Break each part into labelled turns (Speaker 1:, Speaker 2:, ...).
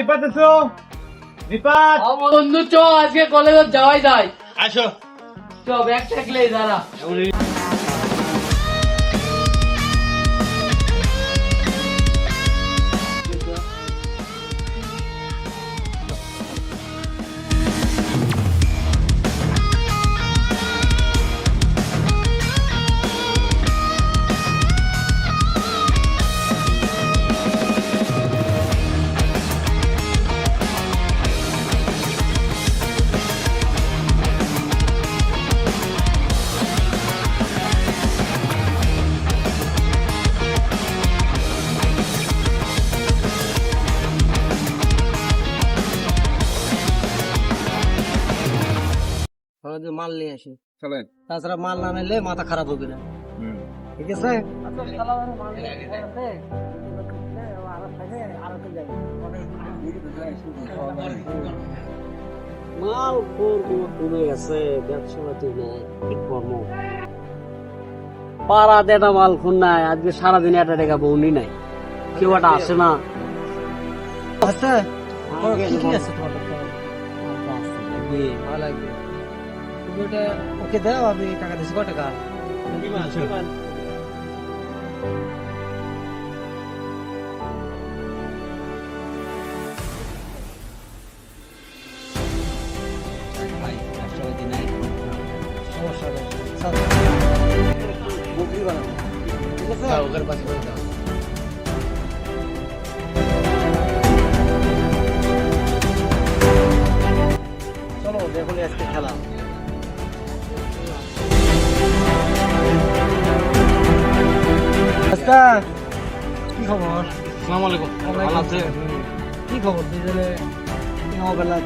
Speaker 1: রিপাত আছো? রিপাত
Speaker 2: আমার বন্ধু চ আজকে কলেজে যাওয়াই যায়।
Speaker 1: আসো।
Speaker 2: চ এক থাকলেই দাঁড়া।
Speaker 3: মাল নিয়ে আসি।
Speaker 1: চলেন।
Speaker 3: তাছাড়া মাল না নিলে মাথা খারাপ হবে না। ঠিক আছে? মাল কমে গেছে ব্যবসা ঠিক নাই কি করব। পাড়া দেটা মাল খুন নাই আজকে সারাদিন একটা টাকা বউনি নাই। কেউ একটা আসে না। আচ্ছা কি আছে তোমার ভালো লাগবে। তুমি ওটা ওকে দাও আমি টাকা দিচ্ছি কত টাকা? বকরি বানাবো ঠিক আছে চলো দেখুন আজকে খেলা। কি খবর
Speaker 1: আসসালামু আলাইকুম ভালো আছেন
Speaker 3: কি খবর দুজনে নবেলা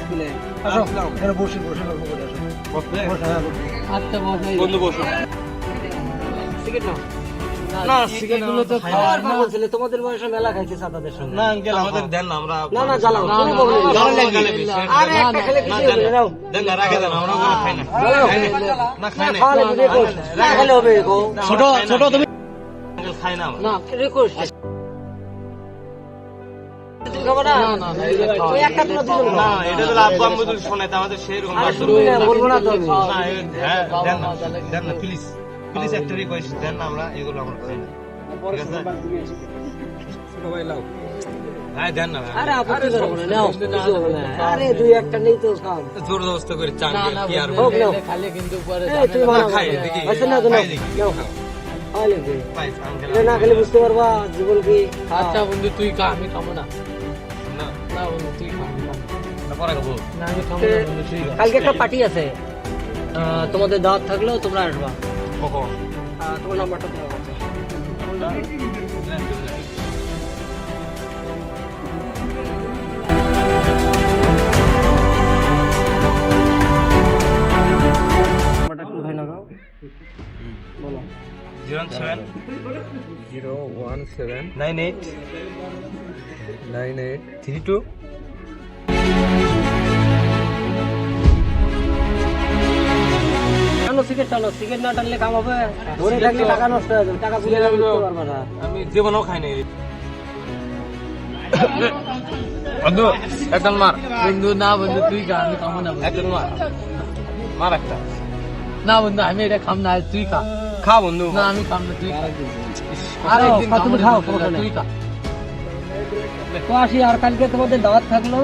Speaker 3: স্কুলে আসো এখানে বসে বসে গল্প করে আসো
Speaker 1: বসবে
Speaker 3: বসে, হ্যাঁ, বসে।
Speaker 2: আচ্ছা বসে
Speaker 1: বন্ধু বসো
Speaker 3: সিগারেট নাও
Speaker 2: না সিগারেট তো খাওয়ার
Speaker 3: পাগল ছেলে, তোমাদের বয়সে মেলা খাইছে সাদাদের সঙ্গে
Speaker 1: না আঙ্কেল আমাদের দেন না আমরা
Speaker 3: না না জ্বালাও
Speaker 2: না, না,
Speaker 3: problem নেই।
Speaker 2: না,
Speaker 1: জ্বালাও
Speaker 2: না,
Speaker 1: লাগবে।
Speaker 2: না,
Speaker 3: আরে একটা খেলে কিছু হবে না,
Speaker 1: দেন না রাখে দেন আমরা ওগুলো খাই না
Speaker 3: জ্বালাও।
Speaker 1: খাই না। না খাই না
Speaker 3: খাওয়ালে তো রেখো। না খেলে হবে গো।
Speaker 1: ছোট ছোট তুমি খাই না আমরা।
Speaker 3: না, রেখো। তুমি খাব না?
Speaker 2: না, না, না, এটা খাওয়া
Speaker 3: ওই একটা তোমরা দুজন
Speaker 1: না
Speaker 3: খাও।
Speaker 1: এটা তো আব্বু আম্মু যদি শোনে তো আমাদের সেই রকম
Speaker 3: আরে
Speaker 1: বাসন
Speaker 3: তুমি না, বলব না তো আমি।
Speaker 1: না এ- হ্যাঁ দেন না দেন না প্লিজ প্লিজ একটা রিকোয়েস্ট দেন না আমরা এগুলো আমরা খাই না ঠিক আছে ভাই দেন না ভাই।
Speaker 3: আরে আপত্তি করব না, নাও, কিছু হবে না। আরে দুই একটা নেই তো খাও।
Speaker 1: জোর জবস্ত করে চান কি আর।
Speaker 3: বানাও,
Speaker 1: খাই, দেখি।
Speaker 3: না খেলে বুঝতে পারবা জীবন কি।
Speaker 2: আচ্ছা বন্ধু তুই খা আমি খাব না। বন্ধু তুই খা
Speaker 3: কালকে একটা পার্টি আছে। তোমাদের দাওয়াত থাকলেও তোমরা আসবা। তোমার নাম্বারটা বলো।
Speaker 1: Zero seven.
Speaker 4: Zero one seven.
Speaker 1: Nine eight.
Speaker 4: Nine eight.
Speaker 1: Three two.
Speaker 3: টানো সিগারেট টানো। সিগারেট না টানলে কাম হবে। ধরে থাকলে টাকা নষ্ট হয়ে যাবে। টাকা বুঝে যাবে বুঝতে না।
Speaker 1: আমি জীবনেও খাই নাই। বন্ধু একজন মার।
Speaker 2: বন্ধু না বন্ধু তুই খা আমি খাব না বন্ধু।
Speaker 1: মার। মার একটা।
Speaker 2: না বন্ধু আমি এটা খাম না তুই খা।
Speaker 1: খা বন্ধু
Speaker 2: না আমি খাম না তুই খা।
Speaker 3: আরে
Speaker 2: একদিন
Speaker 3: খাও, তুমি খাও।
Speaker 2: তুই খা।
Speaker 3: তো আসি আর কালকে তোমাদের দাওয়াত থাকল?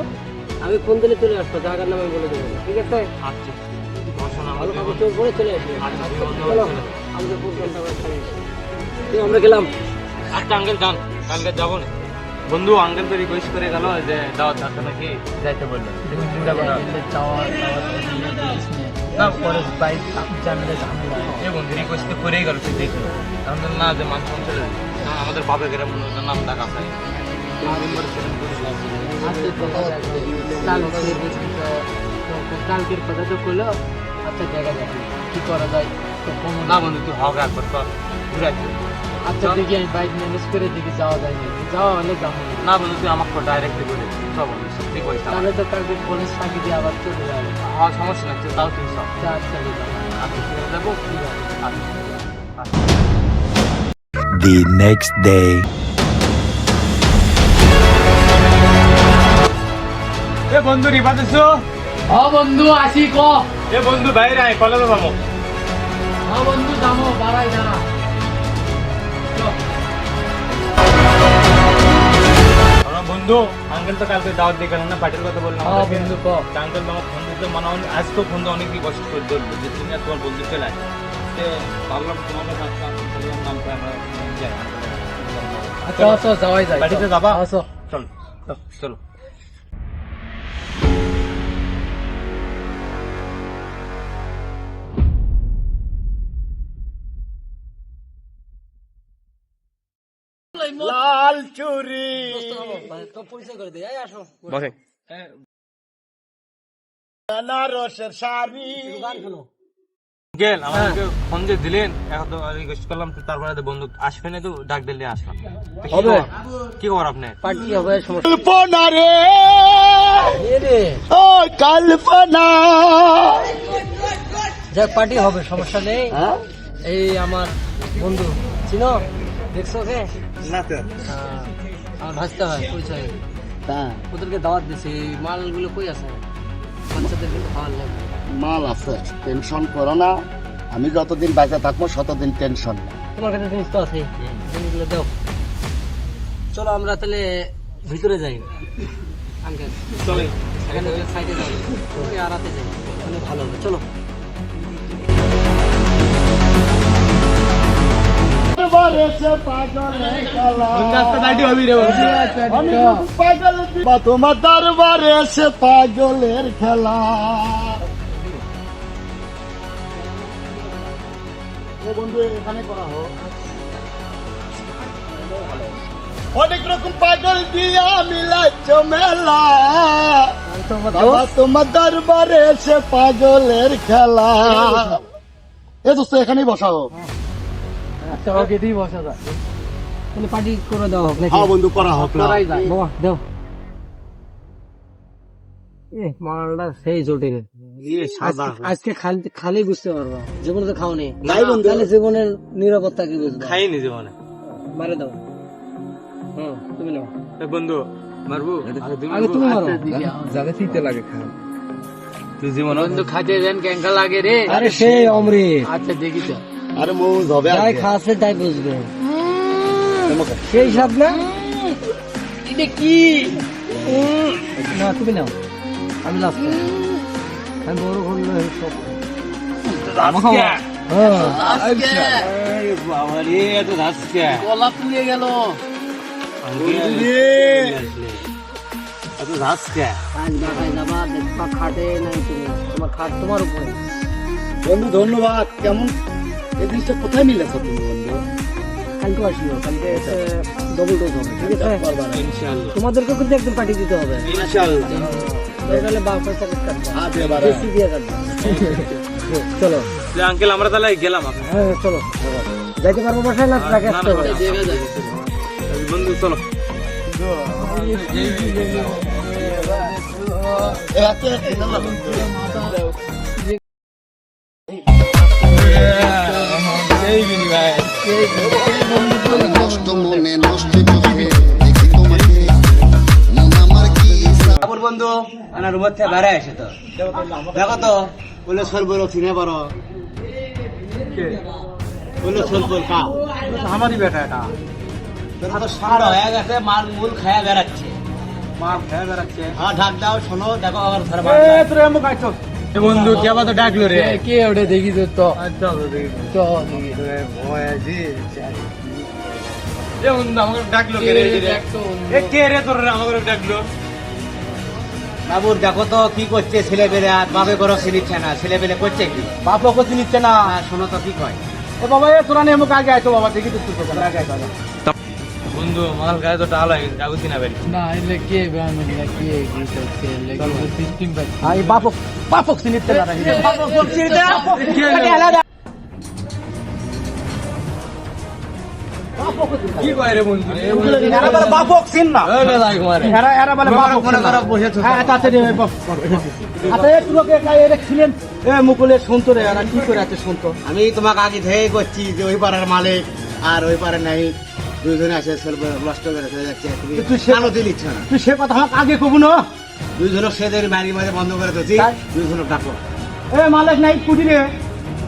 Speaker 3: আমি ফোন দিলে চলে আসব জায়গার নামে বলে দেবো। ঠিক আছে?
Speaker 1: আচ্ছা সমস্যা
Speaker 3: ভালো চলে আসবে
Speaker 1: আচ্ছা।
Speaker 3: আমাদের প্রোগ্রামটা আমরা গেলাম।
Speaker 1: আচ্ছা আঙ্কেল যান। কালকে যাব না। বন্ধু আঙ্কেল তো রিকোয়েস্ট করে গেল যে দাওয়াত থাকতে নাকি? যাইতে বলল। চিন্তা করো। না।
Speaker 2: পরে বাইক জানলে ঝামেলা
Speaker 1: এ বন্ধু রিকোয়েস্ট তো করেই গেল দেখল কারণ না। যে মানুষ চলে না, আমাদের বাপের গ্রাম নাম ডাকা
Speaker 2: তো কালকের কথা তো করল আচ্ছা দেখা যাবে কি করা যায়। তো
Speaker 1: না বন্ধু তুই হবে একবার
Speaker 2: আচ্ছা দেখি আমি বাইক ম্যানেজ করে দেখি যাওয়া যায় নাকি। যাওয়া হলে যাব।
Speaker 1: না বন্ধু তুই আমাকে ডাইরেক্টলি বলে সব বন্ধু সত্যি কইস
Speaker 2: তাহলে তো কালকে কলেজ ফাঁকি দিয়ে আবার চলে যাবে।
Speaker 1: হ্যাঁ সমস্যা নাই তুই তাও তুই সব আচ্ছা আছে যাব। আচ্ছা।
Speaker 5: The next day.
Speaker 1: এ বন্ধু রিবা দিছো
Speaker 3: ও বন্ধু আসি ক।
Speaker 1: এ বন্ধু বাইরে আয় কলেজে যাব
Speaker 3: ও বন্ধু যাব দাঁড়াই দাঁড়া।
Speaker 1: বন্ধু আঙ্কেল তো কালকে দাওয়াত দিয়ে গেল না পার্টির কথা বললাম আমাকে।
Speaker 3: বন্ধু ক
Speaker 1: আঙ্কেল আমার ফোন দিতে মনে হয় আজ তো ফোন অনেক কষ্ট করে ধরলো যে তুমি আর তোমার বন্ধু চলে আসে ভাবলাম তোমার নাম আমরা যাই
Speaker 3: আচ্ছা আসো যাওয়াই যায়
Speaker 1: বাড়িতে যাবা
Speaker 3: আসো
Speaker 1: চল চলো
Speaker 6: তো পরিচয় করে দে এই আসো।
Speaker 1: বসে।
Speaker 6: গান শোনো।
Speaker 1: গেল আমাকে ফোন দিয়ে দিলেন এখন রিকোয়েস্ট করলাম তারপরে বন্ধু আসবে না তো ডাক দিলে আসলাম।
Speaker 3: হবে।
Speaker 1: কি খবর আপনার?
Speaker 3: পার্টি হবে সমস্যা।
Speaker 5: কল্পনা রে। ও কল্পনা।
Speaker 3: যাক পার্টি হবে সমস্যা নেই।
Speaker 6: হ্যাঁ?
Speaker 3: এই আমার বন্ধু চিনো? দেখছ ওকে?
Speaker 1: না তো
Speaker 3: হ্যাঁ, আমার ভাসতে হয় পরিচয়।
Speaker 6: তা?
Speaker 3: ওদেরকে দাওয়াত দিছে এই মালগুলো কই আছে? বাচ্চাদেরকে তো খাওয়ার লাগে।
Speaker 5: মাল আছে টেনশন করো না। আমি যতদিন বেঁচে থাকব ততদিন টেনশন না
Speaker 3: তোমার কাছে জিনিস তো আছে। জিনিসগুলো দাও। চলো আমরা তাহলে ভিতরে যাই। আঙ্কেল
Speaker 1: চলে।
Speaker 3: এখানে সাইডে যাই। আড়াতে যাই। ওখানে ভালো হবে। চলো।
Speaker 5: তোমার দরবারে এসে পাগলের খেলা। বন্ধু এখানে করা হোক। অনেক রকম পাগল দিয়া মিলাচ্ছ মেলা। বাবা তোমার দরবারে এসে পাগলের খেলা। এ দোস্ত এখানেই বসা হোক
Speaker 3: ওকে বসা যায় তাহলে পার্টি করে দেওয়া হোক নাকি?
Speaker 5: হ্যাঁ বন্ধু করা হোক না।
Speaker 3: বাবা দাও। এ মালটা সেই জটিল। আজকে খালি খালি বুঝতে পারবা। জীবনে তো খাও নেই
Speaker 5: নাই বন্ধু।
Speaker 3: তাহলে জীবনের নিরাপত্তা কি বুঝবা?
Speaker 1: খাইনি জীবনে।
Speaker 3: মারে দাও। হুম তুমি নাও।
Speaker 1: বন্ধু মারবো?
Speaker 3: আগে তুমি মারো।
Speaker 4: যাতে শীতে লাগে
Speaker 1: তুই জীবনে
Speaker 3: বন্ধু খাতে দেন ক্যাঙ্কা লাগে রে। আরে সেই অমৃত। আচ্ছা দেখি তো।
Speaker 5: আরে মৌজ হবে
Speaker 3: যাই। খাচ্ছে তাই বুঝবে। সেই সব না? এটা কি? না তুমি নাও। আমি লাস্ট আমি বড় করলে সব হ্যাঁ। খাটে নাই তুমি। তোমার খাট তোমার উপরে।
Speaker 5: বন্ধু ধন্যবাদ। কেমন? এই জিনিসটা কোথায় মিলেছ তুমি বন্ধু?
Speaker 3: কালকে আসিও কালকে ডবল ডোজ হবে ঠিক আছে?
Speaker 1: ইনশাআল্লাহ।
Speaker 3: তোমাদেরকে কিন্তু একদিন পাঠিয়ে দিতে হবে।
Speaker 5: ইনশাআল্লাহ।
Speaker 3: তাহলে বাপ পয়সা কাটবে
Speaker 5: আজ এবারে।
Speaker 3: বেশি দিয়ে কাটবে চলো।
Speaker 1: আঙ্কেল আমরা তাহলে গেলাম
Speaker 3: হ্যাঁ চলো। যাইতে পারব বাসায় না রাখে
Speaker 1: বন্ধু চলো।
Speaker 5: এ
Speaker 2: নষ্ট মনে নষ্ট চোখে দেখি তোমাকে আমার
Speaker 6: বন্ধু আমার রুমের থেকে বেড়ে আসে তো। দেখো তো বলে সরবর চিনে পারো। বলে সরবর কা? আমারই বেটা এটা। সার হয়ে গেছে মাল মূল খায়া বেড়াচ্ছে। মাল খায়া বেড়াচ্ছে। হ্যাঁ ঢাক দাও শোনো দেখো আবার ধরবা
Speaker 1: বন্ধু কে আবার তো ডাকলো রে?
Speaker 3: কে ওটা দেখি তো তো।
Speaker 1: আচ্ছা
Speaker 3: তো।
Speaker 1: এ বন্ধু আমাকে ডাকলো কে রে? এই যে রে? এ কে রে তোর? আমাকে ডাকলো।
Speaker 6: বাবুর দেখো তো কি করছে ছেলে পেলে আর বাপে বড় চিনিচ্ছে না। ছেলে পেলে করছে কি? বাপও করতে নিচ্ছে না। শোনো তো কি কয়?
Speaker 5: বাবা তোরা নিয়ে মুখ আগে আইতো বাবা দেখি তো তুই আগে আইতো
Speaker 1: বন্ধু মাল গায়ে তো টাল হয়ে গেছে যাব না বেরি
Speaker 3: না এলে কে না কে কি করছে সিস্টেম
Speaker 5: আই বাপক বাপক চিনিতে না
Speaker 1: কি কয় রে বন্ধু?
Speaker 5: এরা বলে বাপক চিন না। এরা এরা বলে বাপক
Speaker 6: মনে করো বসে
Speaker 5: হ্যাঁ আচ্ছা আচ্ছা রে। আচ্ছা ছিলেন? এ মুকুলে শুনতো রে এরা কি করে আছে শুনতো
Speaker 6: আমি তোমাকে আগে থেকে করছি যে ওই পাড়ার মালিক আর ওই পাড়ার নাই। দুইজনে আছে নষ্ট করে চলে যাচ্ছে
Speaker 5: তুই
Speaker 6: না।
Speaker 5: তুই সে কথা আমাকে আগে কবু না।
Speaker 6: দুইজনক সে ধরে মারি মারি বন্ধ করে দিচ্ছি? দুইজনক ডাকো।
Speaker 7: এ মালিক নাই কুটি রে।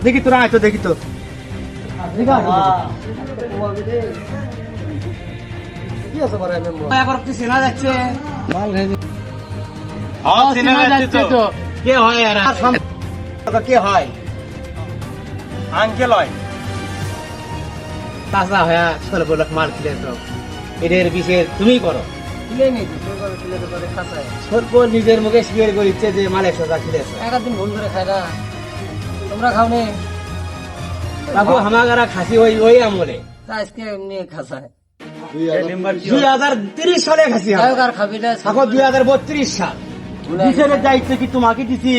Speaker 7: দেখি তোরা আয় তো দেখি তো।
Speaker 3: এমএম
Speaker 6: এখন কি চেনা যাচ্ছে?
Speaker 3: মাল খাই
Speaker 1: হ্যাঁ চিনে যাচ্ছে তো।
Speaker 6: কে হয় এরা কে হয়?
Speaker 1: আঙ্কেল হয়।
Speaker 6: তাজা হয়া ছোট বলক মাল খিলে তো। এদের বিষয়ে তুমি করো। নিজের মুখে স্বীকার করিচ্ছে যে মাল একশো টাকা খিলেছে
Speaker 3: একদিন ভুল করে খায় না তোমরা খাও নে
Speaker 6: বাবু হামাগারা খাসি ওই ওই আমলে।
Speaker 3: আজকে এমনি খাসায়।
Speaker 6: দুই হাজার তিরিশ সালে খাসি
Speaker 3: আর খাবি না
Speaker 6: দুই হাজার বত্রিশ সাল।
Speaker 7: বিচারের দায়িত্ব কি তোমাকে দিছি?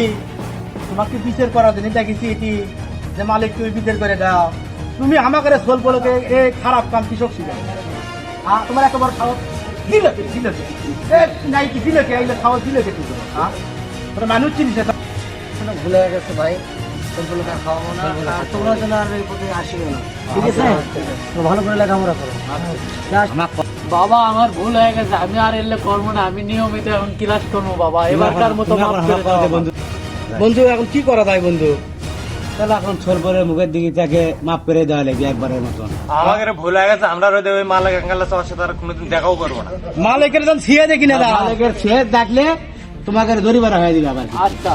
Speaker 7: তোমাকে বিচার করার জন্য দেখেছি এটি। যে মালিক তুমি বিচার করে দাও। তুমি আমাকে সোল বলকে এ খারাপ কাম কৃষক ছিল হ্যাঁ তোমার এত বড় সাহস? দিল কে দিল এ, নাই কি দিল কে? এইলে সাহস দিল কে তুমি? হ্যাঁ তোরা মানুষ চিনিস না
Speaker 3: ভুলে গেছে ভাই। সম্পূর্ণ না তোমরা যেন আর এই পথে আসিও না। ঠিক আছে? ভালো করে লেখাপড়া বাবা আমার ভুল হয়ে গেছে। আমি আর এলে করব না। আমি নিয়মিত এখন ক্লাস করব বাবা। এবারকার মতো
Speaker 6: বন্ধু।
Speaker 7: বন্ধু এখন কি করা যায় বন্ধু?
Speaker 6: তাহলে এখন পরে মুখের দিকে তাকে মাফ করে দেওয়া লাগবে একবারের মতন।
Speaker 1: আমাদের ভুল হয়ে গেছে আমরা রোদে ওই মালিক গাঙ্গালা সবার সাথে আর কোনোদিন দেখাও করব না।
Speaker 7: মালিকের যখন ছিঁড়ে দেখি না
Speaker 6: মালিকের সে দেখলে তোমাকে দড়ি বাড়া হয়ে দিবে আবার।
Speaker 3: আচ্ছা।